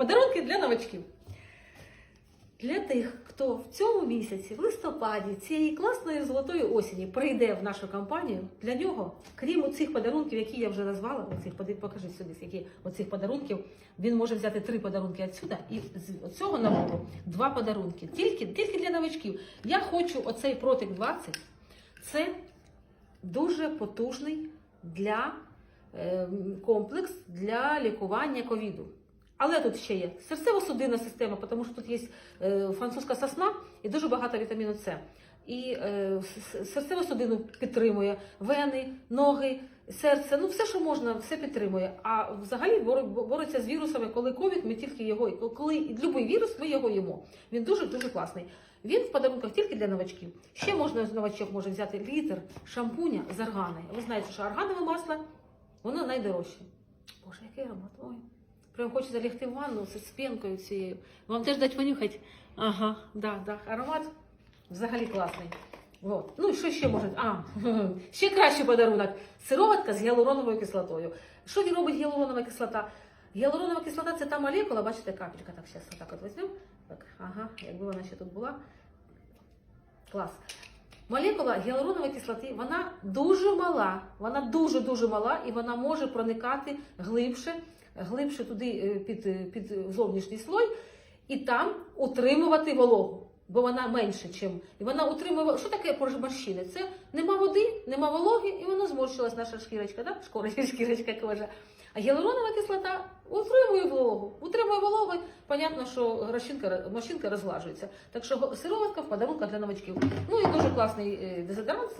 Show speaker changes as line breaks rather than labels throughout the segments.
Подарунки для новачків. Для тих, хто в цьому місяці, в листопаді, цієї класної золотої осені прийде в нашу компанію, для нього, крім цих подарунків, які я вже назвала, оцих, покажи сюди, які оцих подарунків, він може взяти три подарунки відсюди і з цього набору два подарунки. Тільки, тільки для новачків. Я хочу оцей протик 20. Це дуже потужний для е, комплекс для лікування ковіду. Але тут ще є серцево-судинна система, тому що тут є е, французька сосна і дуже багато вітаміну С. І е, серцево-судину підтримує, вени, ноги, серце, ну все, що можна, все підтримує. А взагалі бореться з вірусами, коли ковід, ми тільки його, коли будь-який вірус, ми його їмо. Він дуже дуже класний. Він в подарунках тільки для новачків. Ще можна з новачок може взяти літр шампуня з аргани. Ви знаєте, що арганове масло воно найдорожче. Боже, який аромат. Ой. Прям хочеться лягти в ванну з пінкою цією. Вам теж дать понюхати? Ага, да, да. Аромат взагалі класний. От. Ну і що ще може? А, ще кращий подарунок. Сироватка з гіалуроновою кислотою. Що він робить гіалуронова кислота? Гіалуронова кислота це та молекула, бачите, капелька. Так, зараз отак от візьмемо. Так, ага, якби вона ще тут була. Клас. Молекула гіалуронової кислоти, вона дуже мала, вона дуже-дуже мала, і вона може проникати глибше, глибше туди е, під, е, під зовнішній слой, і там утримувати вологу. Бо вона менше. І вона утримує. Що таке морщини? Це нема води, нема вологи, і воно зморщилась наша шкірочка, да? Шкора, шкірочка кожа. А гіалуронова кислота утримує вологу. Утримує вологу, понятно, що розчинка, морщинка розглажується. Так що сироватка в подарунках для новачків. Ну і дуже класний е, дезодорант.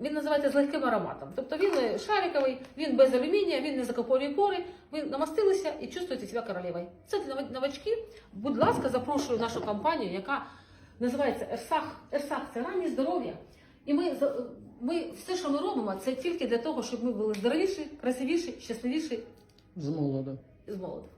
Він називається з легким ароматом. Тобто він е, шариковий, він без алюмінія, він не закопорює пори, ви намастилися і чувствуєте себе королевою. Це для нова- новачків. Будь ласка, запрошую нашу компанію, яка називається Ерсах. Ерсах це раннє здоров'я. І ми, ми все, що ми робимо, це тільки для того, щоб ми були здоровіші, красивіші, щасливіші
З молода.
з молоду.